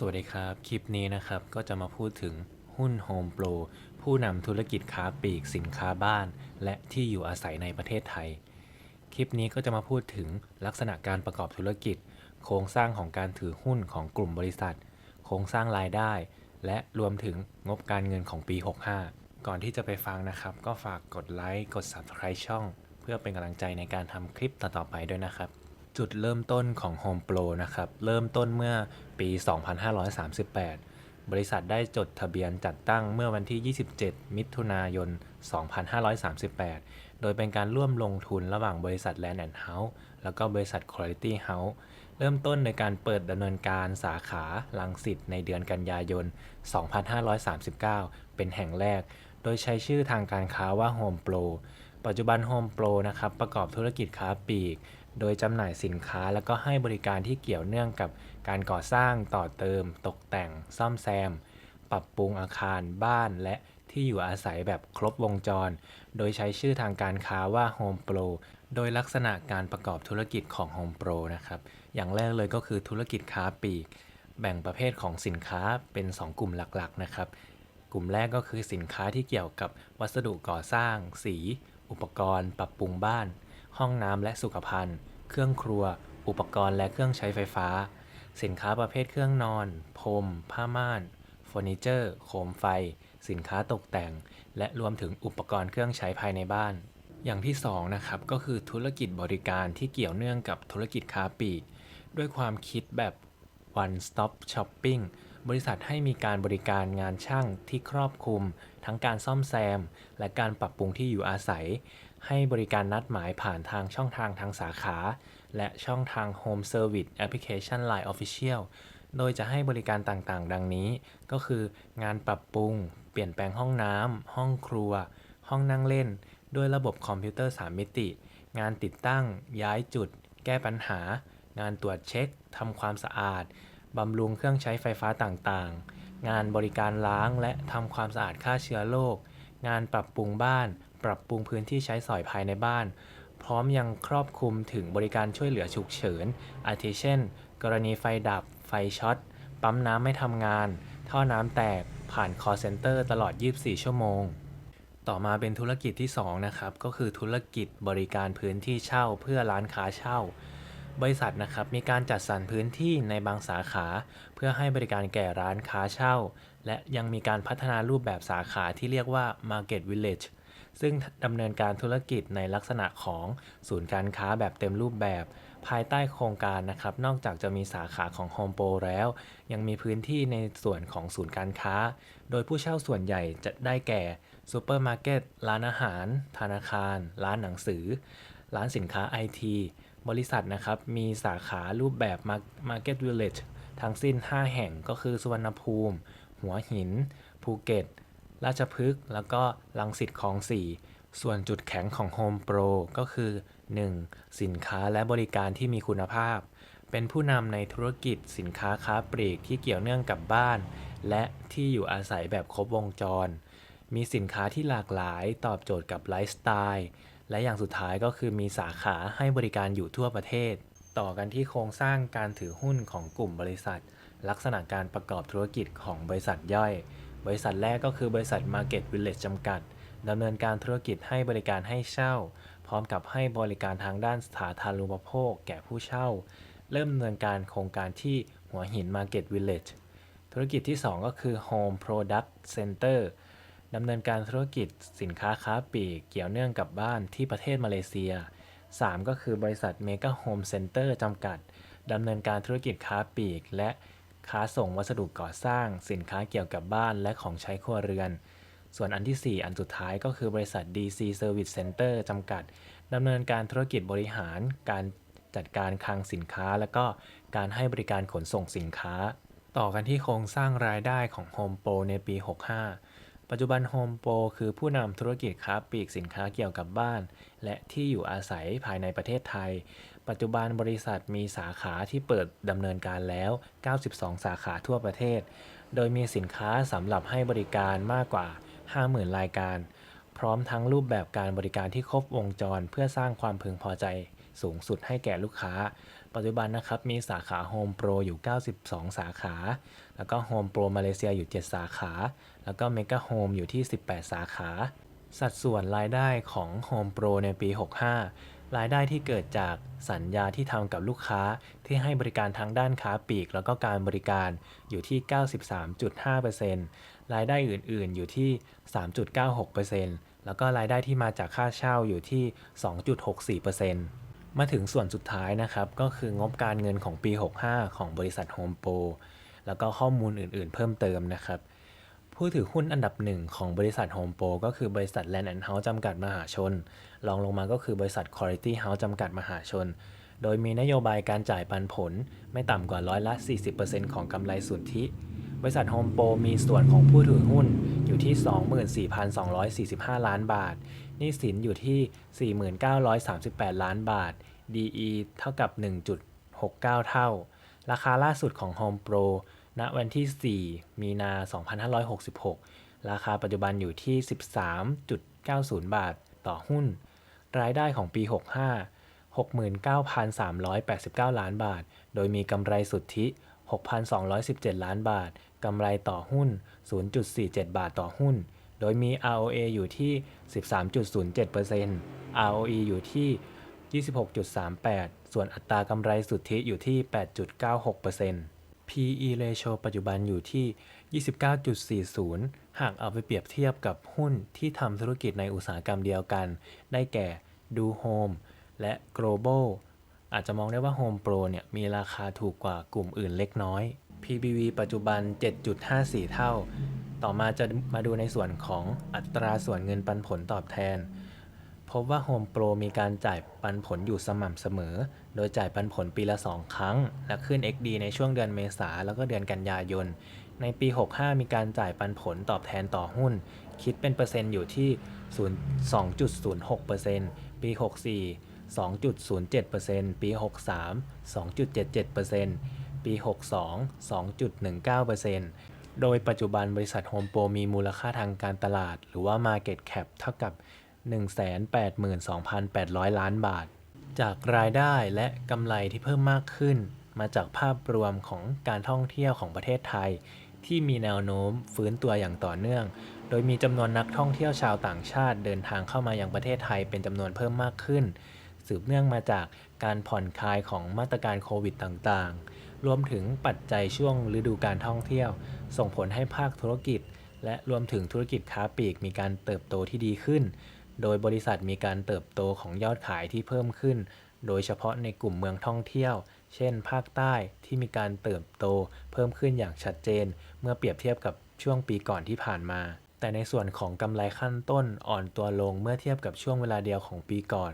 สวัสดีครับ คลิปนี้นะครับก็จะมาพูดถึงหุ้น Home Pro ผู้นำธุรกิจค้าปลีกสินค้าบ้าน และที่อยู่อาศัยในประเทศไทย คลิปนี้ก็จะมาพูดถึงลักษณะการประกอบธุรกิจ โครงสร้างของการถือหุ้นของกลุ่มบริษัท โครงสร้างรายได้ และรวมถึงงบการเงินของปี 65 ก่อนที่จะไปฟังนะครับ ก็ฝากกดไลค์กด Subscribe ช่อง เพื่อเป็นกำลังใจในการทำคลิปต่อๆไปด้วยนะครับ จุดเริ่มต้นของ Home Pro นะครับ เริ่มต้นเมื่อปี 2538 บริษัทได้จดทะเบียนจัดตั้งเมื่อวันที่ 27 มิถุนายน 2538 โดยเป็นการร่วมลงทุนระหว่างบริษัท Land and House แล้วก็บริษัท Quality House เริ่มต้นในการเปิดดำเนินการสาขาลังสิตในเดือนกันยายน 2539 เป็นแห่งแรก โดยใช้ชื่อทางการค้าว่า Home Pro ปัจจุบัน Home Pro นะครับ ประกอบธุรกิจค้าปลีก โดยจำหน่ายสินค้าแล้วก็ให้บริการที่เกี่ยวเนื่องกับการก่อสร้างต่อเติม ตกแต่ง ซ่อมแซม ปรับปรุงอาคารบ้านและที่อยู่อาศัยแบบครบวงจร โดยใช้ชื่อทางการค้าว่า Home Pro โดยลักษณะการประกอบธุรกิจของ Home Pro นะครับ อย่างแรกเลยก็คือธุรกิจค้าปลีก แบ่งประเภทของสินค้าเป็น 2 กลุ่มหลักๆ นะครับ กลุ่มแรกก็คือสินค้าที่เกี่ยวกับวัสดุก่อสร้าง สี อุปกรณ์ ปรับปรุงบ้าน ห้องน้ำและสุขภัณฑ์ เครื่องครัว อุปกรณ์และเครื่องใช้ไฟฟ้า สินค้าประเภทเครื่องนอน พรม ผ้าม่านเฟอร์นิเจอร์ โคมไฟ สินค้าตกแต่ง และรวมถึงอุปกรณ์เครื่องใช้ภายในบ้าน อย่างที่2นะครับก็คือธุรกิจบริการที่เกี่ยวเนื่องกับธุรกิจค้าปลีก ด้วยความคิดแบบ one stop shopping บริษัทให้มีการบริการงานช่างที่ครอบคลุม ทั้งการซ่อมแซม และการปรับปรุงที่อยู่อาศัย ให้บริการนัดหมายผ่านทางช่องทางทางสาขา และช่องทาง Home Service Application Line Official โดยจะให้บริการต่างๆ ดังนี้ ก็คือ งานปรับปรุง เปลี่ยนแปลงห้องน้ำ ห้องครัว ห้องนั่งเล่น ด้วยระบบคอมพิวเตอร์ 3 มิติ งานติดตั้ง ย้ายจุด แก้ปัญหา งานตรวจเช็คทำความสะอาดบำรุงเครื่องใช้ไฟฟ้าต่างๆ งานบริการล้างและทำความสะอาดฆ่าเชื้อโรคงานปรับปรุงบ้าน ปรับปรุงพื้นที่ใช้สอยภายในบ้าน พร้อมยังครอบคลุมถึงบริการช่วยเหลือฉุกเฉิน อาทิเช่น กรณีไฟดับ ไฟช็อต ปั๊มน้ำไม่ทำงาน ท่อน้ำแตก ผ่าน call center ตลอด 24 ชั่วโมง ต่อมาเป็นธุรกิจที่ 2 นะครับ ก็คือธุรกิจบริการพื้นที่เช่าเพื่อร้านค้าเช่าบริษัทนะครับมีการจัดสรรพื้นที่ในบางสาขา เพื่อให้บริการแก่ร้านค้าเช่า และยังมีการพัฒนารูปแบบสาขาที่เรียกว่า Market Village ซึ่งดำเนินการธุรกิจในลักษณะของศูนย์การค้าแบบเต็มรูปแบบ ภายใต้โครงการนะครับ นอกจากจะมีสาขาของ Home Pro แล้ว ยังมีพื้นที่ในส่วนของศูนย์การค้า โดยผู้เช่าส่วนใหญ่จะได้แก่ซูเปอร์มาร์เก็ตร้านอาหาร ธนาคาร ร้านหนังสือ ร้านสินค้าไอทีบริษัทนะครับ มีสาขารูปแบบ Market Village ทั้งสิ้น 5 แห่งก็คือสุวรรณภูมิ หัวหิน ภูเก็ต ราชพฤกษ์แล้วก็ลังสิตคลอง 4 ส่วนจุดแข็งของ Home Pro ก็คือ 1. สินค้าและบริการที่มีคุณภาพ เป็นผู้นำในธุรกิจสินค้าค้าปลีกที่เกี่ยวเนื่องกับบ้าน และที่อยู่อาศัยแบบครบวงจร มีสินค้าที่หลากหลายตอบโจทย์กับไลฟ์สไตล์และอย่างสุดท้ายก็คือมีสาขาให้บริการอยู่ทั่วประเทศ ต่อกันที่โครงสร้างการถือหุ้นของกลุ่มบริษัท ลักษณะการประกอบธุรกิจของบริษัทย่อย บริษัทแรกก็คือบริษัท Market Village จำกัดดำเนินการธุรกิจให้บริการให้เช่า พร้อมกับให้บริการทางด้านสถาธารณูปโภค แก่ผู้เช่า เริ่มดำเนินการโครงการที่หัวหิน Market Village ธุรกิจที่ 2 ก็คือ Home Product Center ดำเนินการธุรกิจสินค้าค้าปลีกเกี่ยวเนื่องกับบ้านที่ประเทศมาเลเซีย 3 ก็คือบริษัท Mega Home Center จำกัดดำเนินการธุรกิจค้าปลีก และ ค้าส่งวัสดุก่อสร้าง สินค้าเกี่ยวกับบ้านและของใช้ครัวเรือน ส่วนอันที่ 4 อันสุดท้ายก็คือบริษัท DC Service Center จำกัดดำเนินการธุรกิจบริหาร การจัดการคลังสินค้า และก็การให้บริการขนส่งสินค้า ต่อกันที่โครงสร้างรายได้ของ Home Pro ในปี 65 ปัจจุบัน Home Pro คือผู้นำธุรกิจค้าปลีกสินค้าเกี่ยวกับบ้าน และที่อยู่อาศัยภายในประเทศไทย ปัจจุบันบริษัทมีสาขาที่เปิดดำเนินการแล้ว 92 สาขาทั่วประเทศ โดยมีสินค้าสำหรับให้บริการมากกว่า 50,000 รายการ พร้อมทั้งรูปแบบการบริการที่ครบวงจรเพื่อสร้างความพึงพอใจ สูงสุดให้แก่ลูกค้า ปัจจุบันนะครับมีสาขา Home Pro อยู่ 92 สาขา แล้วก็ Home Pro มาเลเซียอยู่ 7 สาขา แล้วก็ Mega Home อยู่ที่ 18 สาขา สัดส่วนรายได้ของ Home Pro ในปี 65 รายได้ที่เกิดจากสัญญาที่ทำกับลูกค้าที่ให้บริการทางด้านค้าปลีก แล้วก็การบริการอยู่ที่ 93.5%รายได้อื่น ๆ อยู่ที่ 3.96%แล้วก็รายได้ที่มาจากค่าเช่าอยู่ที่ 2.64% มาถึงส่วนสุดท้ายนะครับ ก็คืองบการเงินของปี 65 ของบริษัท Home Pro แล้วก็ข้อมูลอื่นๆ เพิ่มเติมนะครับ ผู้ถือหุ้นอันดับหนึ่งของบริษัท Home Pro ก็คือบริษัท Land and House จำกัดมหาชนรองลงมาก็คือบริษัท Quality House จำกัดมหาชน โดยมีนโยบายการจ่ายปันผล ไม่ต่ำกว่าร้อยละ 40%ของกำไรสุทธิบริษัท Home Pro มีส่วนของผู้ถือหุ้นอยู่ที่ 24,245 ล้านบาท นี้สินอยู่ที่ 4938 ล้านบาท DE เท่ากับ 1.69 เท่า ราคาล่าสุดของ Home Pro ณวันที่ 4 มีนา 2566 ราคาปัจจุบันอยู่ที่ 13.90 บาทต่อหุ้น รายได้ของปี 65 69,389 ล้านบาท โดยมีกำไรสุทธิ 6,217 ล้านบาท กำไรต่อหุ้น 0.47 บาทต่อหุ้น โดยมี ROA อยู่ที่ 13.07% ROE อยู่ที่ 26.38 ส่วนอัตรากำไรสุทธิอยู่ที่ 8.96% PE ratio ปัจจุบันอยู่ที่ 29.40 หากเอาไปเปรียบเทียบกับหุ้นที่ทำธุรกิจในอุตสาหกรรมเดียวกัน ได้แก่ Do Home และ Global อาจจะมองได้ว่า Home Pro เนี่ยมีราคาถูกกว่ากลุ่มอื่นเล็กน้อย PBV ปัจจุบัน 7.54 เท่า ต่อมาจะมาดูในส่วนของอัตราส่วนเงินปันผลตอบแทน พบว่า Home Pro มีการจ่ายปันผลอยู่สม่ำเสมอ โดยจ่ายปันผลปีละ 2 ครั้ง และขึ้น XD ในช่วงเดือนเมษาแล้วก็เดือนกันยายน ในปี 65 มีการจ่ายปันผลตอบแทนต่อหุ้น คิดเป็นเปอร์เซ็นต์อยู่ที่ 2.06%ปี 64 2.07%ปี 63 2.77%ปี 62 2.19% โดยปัจจุบันบริษัท Home Pro มีมูลค่าทางการตลาด หรือว่า Market Cap เท่ากับ 182,800 ล้านบาท จากรายได้และกำไรที่เพิ่มมากขึ้น มาจากภาพรวมของการท่องเที่ยวของประเทศไทย ที่มีแนวโน้มฟื้นตัวอย่างต่อเนื่อง โดยมีจำนวนนักท่องเที่ยวชาวต่างชาติเดินทางเข้ามายังประเทศไทยเป็นจำนวนเพิ่มมากขึ้น สืบเนื่องมาจากการผ่อนคลายของมาตรการโควิดต่างๆ รวมถึงปัจจัยช่วงฤดูการท่องเที่ยว ส่งผลให้ภาคธุรกิจ และรวมถึงธุรกิจค้าปลีกมีการเติบโตที่ดีขึ้น โดยบริษัทมีการเติบโตของยอดขายที่เพิ่มขึ้น โดยเฉพาะในกลุ่มเมืองท่องเที่ยว เช่น ภาคใต้ที่มีการเติบโตเพิ่มขึ้นอย่างชัดเจน เมื่อเปรียบเทียบกับช่วงปีก่อนที่ผ่านมาแต่ในส่วนของกำไรขั้นต้นอ่อนตัวลงเมื่อเทียบกับช่วงเวลาเดียวของปีก่อน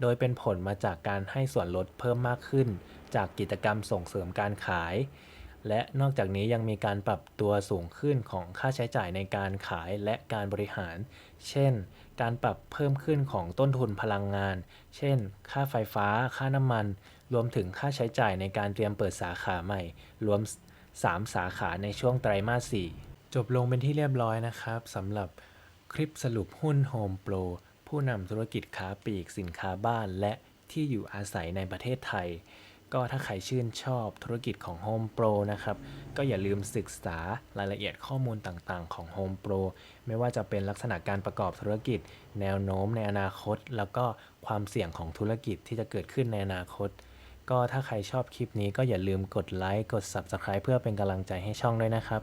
โดยเป็นผลมาจากการให้ส่วนลดเพิ่มมากขึ้น จากกิจกรรมส่งเสริมการขาย และนอกจากนี้ยังมีการปรับตัวสูงขึ้นของค่าใช้จ่ายในการขายและการบริหาร เช่น การปรับเพิ่มขึ้นของต้นทุนพลังงาน เช่น ค่าไฟฟ้า ค่าน้ำมัน รวมถึงค่าใช้จ่ายในการเตรียมเปิดสาขาใหม่ รวม 3 สาขาในช่วงไตรมาส 4 จบลงเป็นที่เรียบร้อยนะครับสำหรับคลิปสรุปหุ้น Home Pro ผู้นำธุรกิจค้าปลีกสินค้าบ้านและที่อยู่อาศัยในประเทศไทย ก็ถ้าใครชื่นชอบธุรกิจของ Home Pro นะครับ ก็อย่าลืมศึกษารายละเอียดข้อมูลต่างๆ ของ Home Pro ไม่ว่าจะเป็นลักษณะการประกอบธุรกิจ แนวโน้มในอนาคต แล้วก็ความเสี่ยงของธุรกิจที่จะเกิดขึ้นในอนาคต ก็ถ้าใครชอบคลิปนี้ก็อย่าลืมกดไลค์กด Subscribe เพื่อเป็นกำลังใจให้ช่องด้วยนะครับ